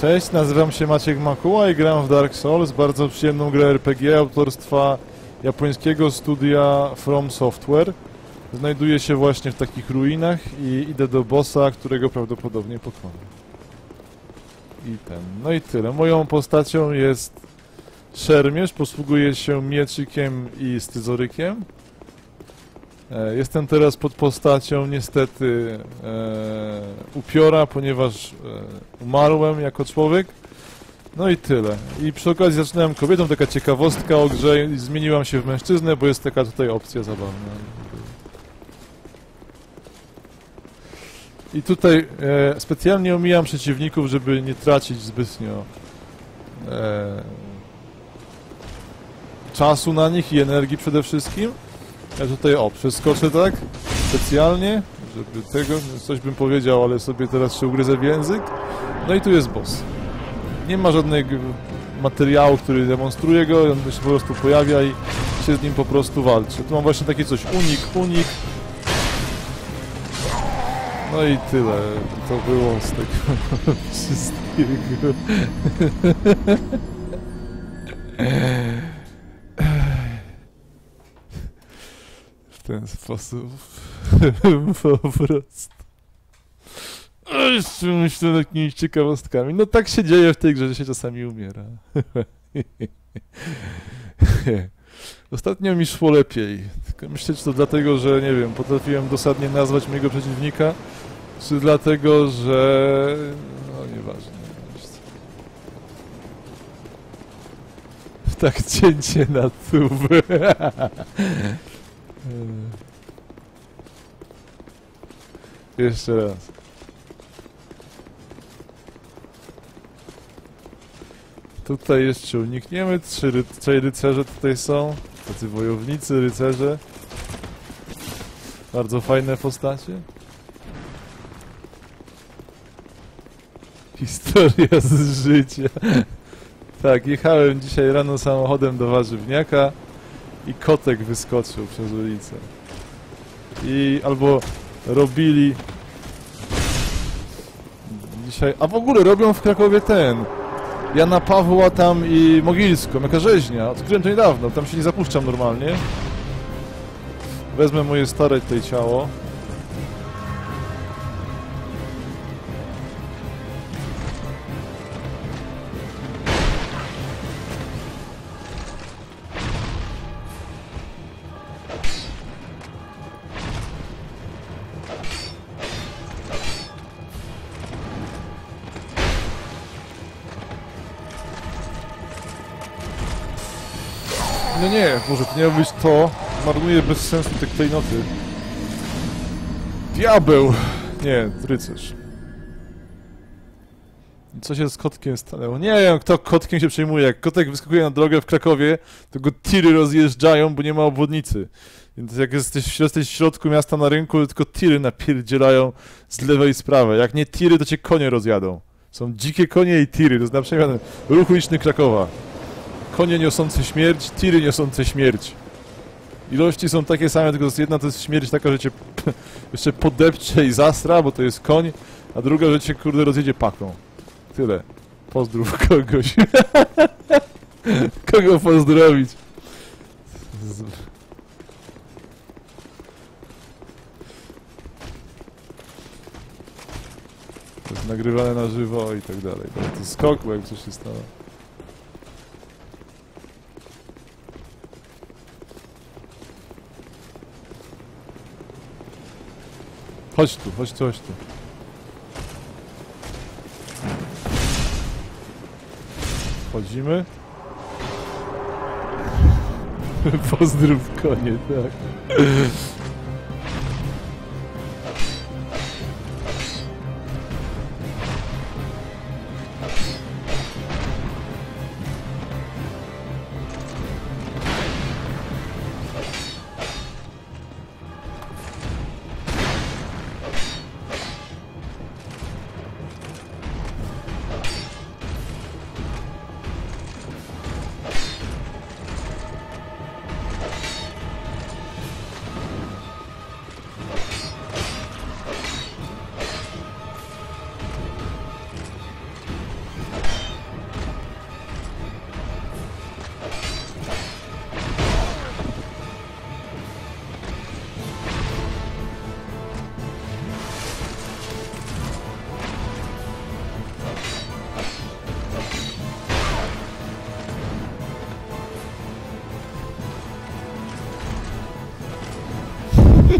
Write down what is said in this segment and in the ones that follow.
Cześć, nazywam się Maciek Makuła i gram w Dark Souls, bardzo przyjemną grę RPG autorstwa japońskiego studia From Software. Znajduję się właśnie w takich ruinach i idę do bossa, którego prawdopodobnie pokonam. I ten, no i tyle. Moją postacią jest szermierz, posługuje się mieczykiem i scyzorykiem. E, Jestem teraz pod postacią niestety e, upiora, ponieważ e, umarłem jako człowiek. No i tyle. I przy okazji zaczynałem kobietą, taka ciekawostka o grze i zmieniłam się w mężczyznę, bo jest taka tutaj opcja zabawna. I tutaj e, specjalnie omijam przeciwników, żeby nie tracić zbytnio e, czasu na nich i energii przede wszystkim. Ja tutaj, o, przeskoczę tak, specjalnie, żeby tego, coś bym powiedział, ale sobie teraz się ugryzę w język. No i tu jest boss. Nie ma żadnego materiału, który demonstruje go, on się po prostu pojawia i się z nim po prostu walczy. Tu mam właśnie takie coś, unik, unik. No i tyle, to było z tego wszystkiego. ten sposób po prostu. Jeszcze myślę nad jakimiś ciekawostkami. No tak się dzieje w tej grze, że się czasami umiera. Ostatnio mi szło lepiej. Tylko myślę, czy to dlatego, że nie wiem, potrafiłem dosadnie nazwać mojego przeciwnika, czy dlatego, że... No nieważne. Tak cięcie na tubę. Jeszcze raz. Tutaj jeszcze unikniemy. Trzy ry trzej rycerze tutaj są. Tacy wojownicy, rycerze. Bardzo fajne postacie. Historia z życia. Tak, jechałem dzisiaj rano samochodem do warzywniaka i kotek wyskoczył przez ulicę. I albo robili dzisiaj, a w ogóle robią w Krakowie ten Jana Pawła tam i Mogilską, jaka rzeźnia, odkryłem to niedawno, tam się nie zapuszczam normalnie. Wezmę moje stare tutaj ciało. No nie, może to nie miało być to. Marnuje bez sensu te klejnoty. Diabeł! Nie, rycerz. Co się z kotkiem stanęło? Nie wiem, kto kotkiem się przejmuje. Jak kotek wyskakuje na drogę w Krakowie, to go tiry rozjeżdżają, bo nie ma obwodnicy. Więc jak jesteś, w środku miasta na rynku, tylko tiry napierdzielają z lewej i z prawej. Jak nie tiry, to cię konie rozjadą. Są dzikie konie i tiry. To jest na przykład ruch uliczny Krakowa. Konie niosące śmierć, tiry niosące śmierć. Ilości są takie same, tylko jedna to jest śmierć taka, że cię jeszcze podepcze i zasra, bo to jest koń, a druga, że cię kurde rozjedzie paką. Tyle. Pozdrów kogoś. Kogo pozdrowić? To jest nagrywane na żywo i tak dalej. To skok, bo jak coś się stało. Chodź tu, chodź tu, chodź tu. Wchodzimy. Pozdrów konie, tak.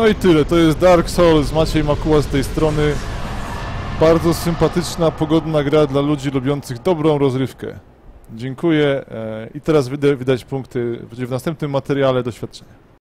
No i tyle, to jest Dark Souls, Maciej Makuła z tej strony. Bardzo sympatyczna, pogodna gra dla ludzi lubiących dobrą rozrywkę. Dziękuję e, i teraz widać punkty w następnym materiale doświadczenia.